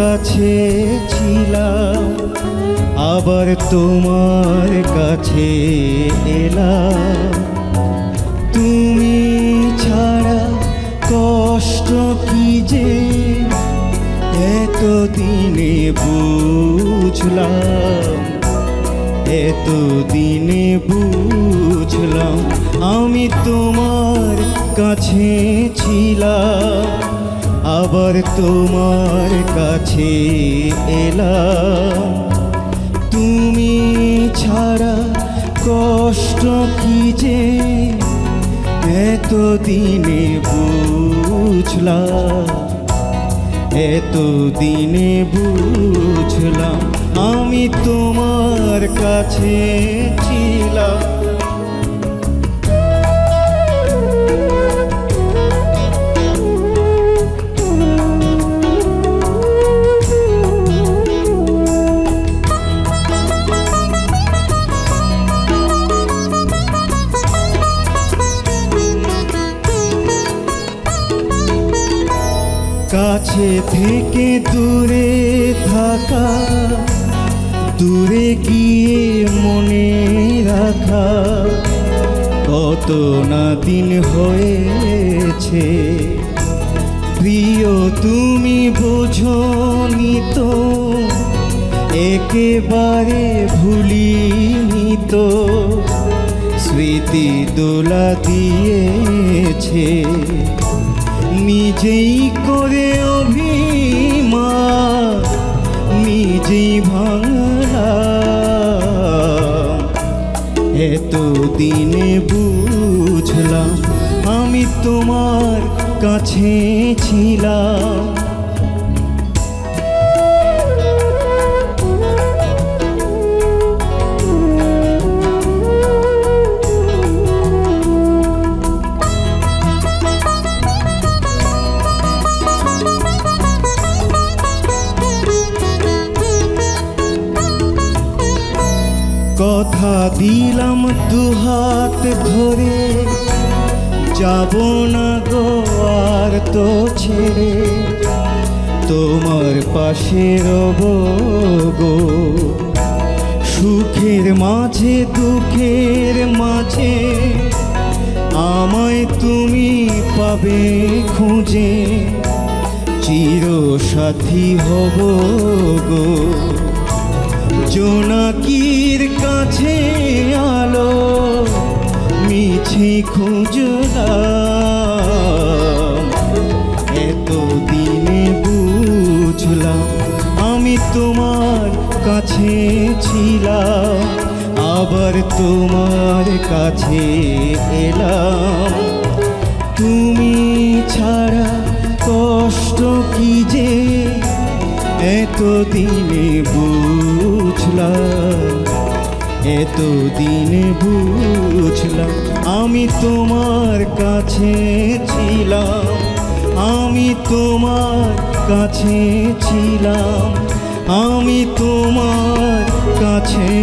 কাছে ছিলাম, আবার তোমার কাছে এলাম। তুমি ছাড়া কষ্ট কি যে এতদিনে বুঝলাম এতদিনে বুঝলাম, আমি তোমার কাছে ছিলাম। আবার তোমার কাছে এলাম। তুমি ছাড়া কষ্ট কি যে এতদিনে বুঝলাম। এতদিনে বুঝলাম আমি তোমার কাছে ছিলাম। কাছে থেকে দূরে থাকা, দূরে গিয়ে মনে রাখা কত না দিন হয়েছে। প্রিয়, তুমি বোঝনি তো, একেবারে ভুলিনি তো। স্মৃতি দোলা দিয়েছে। নিজেই করে অভিমা নিজেই ভাঙা এত দিনে বুঝলাম আমি তোমার কাছে ছিলাম। কথা দিলাম দুহাত ধরে। যাব না গো আর তো ছেড়ে। তোমার পাশে রব গো। সুখের মাঝে, দুঃখের মাঝে আমায় তুমি পাবে খুঁজে। চির সাথী হব গো। জোনাকির কাছে আলো, মিছে খুঁজলাম এত দিনে বুঝলাম আমি তোমার কাছে ছিলাম, আবার তোমার কাছে এলাম। তুমি ছাড়া কষ্ট কি যে? এতদিনে বুঝলাম এতদিনে বুঝলাম আমি তোমার কাছে ছিলাম আমি তোমার কাছে ছিলাম আমি তোমার কাছে